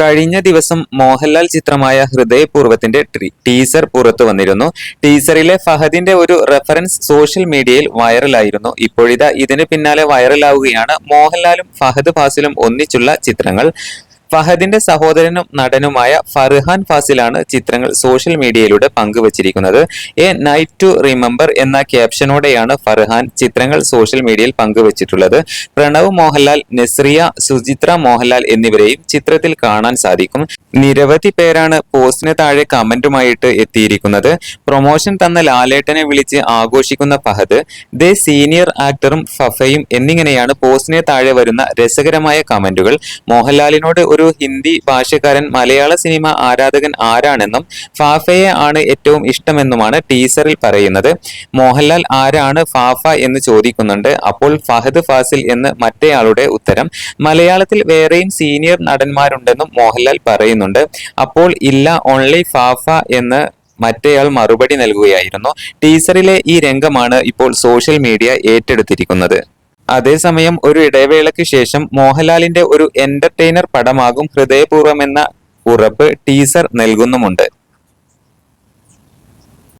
കഴിഞ്ഞ ദിവസം മോഹൻലാൽ ചിത്രമായ ഹൃദയപൂർവത്തിന്റെ ടീസർ പുറത്തു വന്നിരുന്നു. ടീസറിലെ ഫഹദിന്റെ ഒരു റെഫറൻസ് സോഷ്യൽ മീഡിയയിൽ വൈറലായിരുന്നു. ഇപ്പോഴിതാ ഇതിന് പിന്നാലെ വൈറലാവുകയാണ് മോഹൻലാലും ഫഹദ് ഫാസിലും ഒന്നിച്ചുള്ള ചിത്രങ്ങൾ. ഫഹദിന്റെ സഹോദരനും നടനുമായ ഫർഹാൻ ഫാസിലാണ് ചിത്രങ്ങൾ സോഷ്യൽ മീഡിയയിലൂടെ പങ്കുവച്ചിരിക്കുന്നത്. എ നൈറ്റ് ടു റിമെമ്പർ എന്ന ക്യാപ്ഷനോടെയാണ് ഫർഹാൻ ചിത്രങ്ങൾ സോഷ്യൽ മീഡിയയിൽ പങ്കുവച്ചിട്ടുള്ളത്. പ്രണവ് മോഹൻലാൽ നെസ്രിയ സുചിത്ര മോഹൻലാൽ എന്നിവരെയും ചിത്രത്തിൽ കാണാൻ സാധിക്കും. നിരവധി പേരാണ് പോസ്റ്റിന് താഴെ കമന്റുമായിട്ട് എത്തിയിരിക്കുന്നത്. പ്രൊമോഷൻ തന്ന ലാലേട്ടനെ വിളിച്ച് ആഘോഷിക്കുന്ന ഫഹദ് ദേ സീനിയർ ആക്ടറും ഫഫയും എന്നിങ്ങനെയാണ് പോസ്റ്റിന് താഴെ വരുന്ന രസകരമായ കമന്റുകൾ. മോഹൻലാലിനോട് ഒരു ഹിന്ദി ഭാഷക്കാരൻ മലയാള സിനിമ ആരാധകൻ ആരാണെന്നും ഫാഫയെ ആണ് ഏറ്റവും ഇഷ്ടമെന്നുമാണ് ടീസറിൽ പറയുന്നത്. മോഹൻലാൽ ആരാണ് ഫാഫ എന്ന് ചോദിക്കുന്നുണ്ട്. അപ്പോൾ ഫഹദ് ഫാസിൽ എന്ന് മറ്റേയാളുടെ ഉത്തരം മലയാളത്തിൽ വേറെയും സീനിയർ നടന്മാരുണ്ടെന്നും മോഹൻലാൽ പറയുന്നുണ്ട്. അപ്പോൾ ഇല്ല ഓൺലി ഫാഫ എന്ന് മറ്റേയാൾ മറുപടി നൽകുകയായിരുന്നു. ടീസറിലെ ഈ രംഗമാണ് ഇപ്പോൾ സോഷ്യൽ മീഡിയ ഏറ്റെടുത്തിരിക്കുന്നത്. അതേസമയം ഒരു ഇടവേളയ്ക്ക് ശേഷം മോഹൻലാലിന്റെ ഒരു എന്റർടൈനർ പടമാകും ഹൃദയപൂർവം എന്ന ഉറപ്പ് ടീസർ നൽകുന്നുമുണ്ട്.